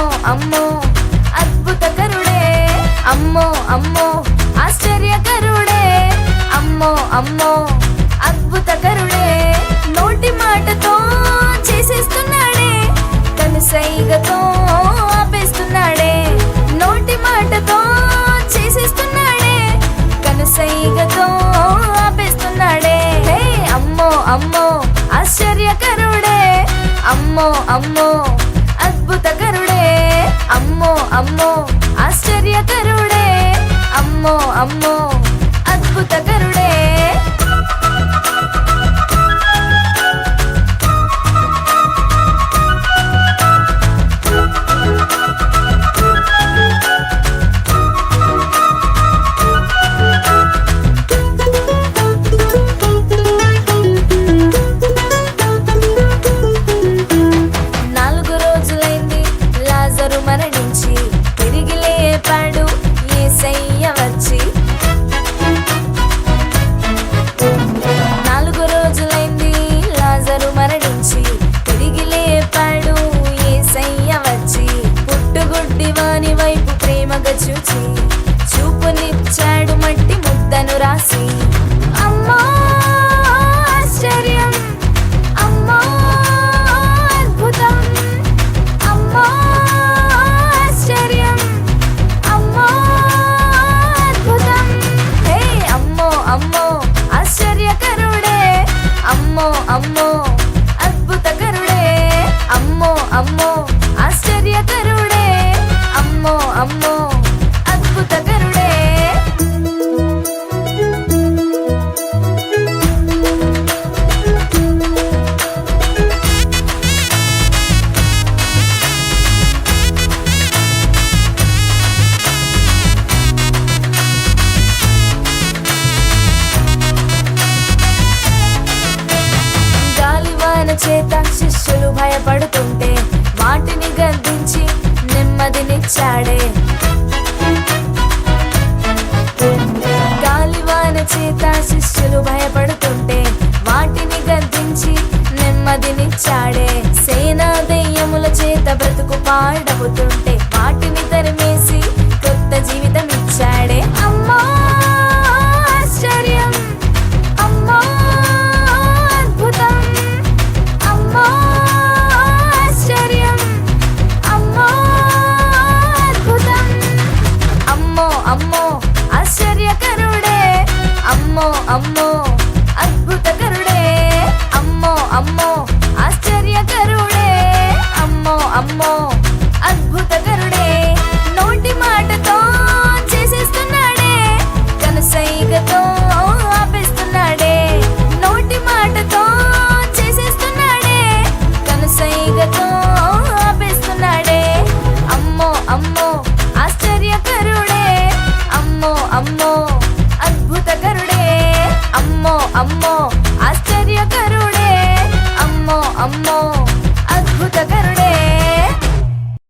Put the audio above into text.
అమ్మో అమ్మో అద్భుతకరుడే అమ్మో అమ్మో ఆశ్చర్యకరుడే అమ్మో అమ్మో అద్భుత కరుడే. నోటి మాటతో చేసేస్తున్నాడే. కనుసైగతో ఆపేస్తున్నాడే. నోటి మాటతో చేసేస్తున్నాడే. కనుసైగతో ఆపేస్తున్నాడే. అమ్మో అమ్మో ఆశ్చర్యకరుడే అమ్మో అమ్మో అద్భుత కరుడే. అమ్మో అమ్మో ఆశ్చర్యకరుడే. అమ్మో అమ్మో అద్భుతకరుడే. చూచి చూపునిచ్చాడు మట్టి ముద్దను రాసి. అమ్మా ఆశ్చర్యం. అమ్మా అద్భుతం. అమ్మా ఆశ్చర్యం. అమ్మా అద్భుతం. హే అమ్మో అమ్మో ఆశ్చర్యకరుడే. అమ్మో అమ్మో అద్భుతకరుడే. అమ్మో అమ్మో ఆశ్చర్యకరుడే. అమ్మో అమ్మో చేత శిష్యులు భయపడుతుంటే వాటిని గద్దించి నెమ్మదినిచ్చాడే. గాలివాన చేత శిష్యులు భయపడుతుంటే వాటిని గద్దించి నెమ్మదినిచ్చాడే. సేనా దెయ్యముల చేత బ్రతుకు పాడవుతుంటే అమ్మో ఆశ్చర్యకరుడ.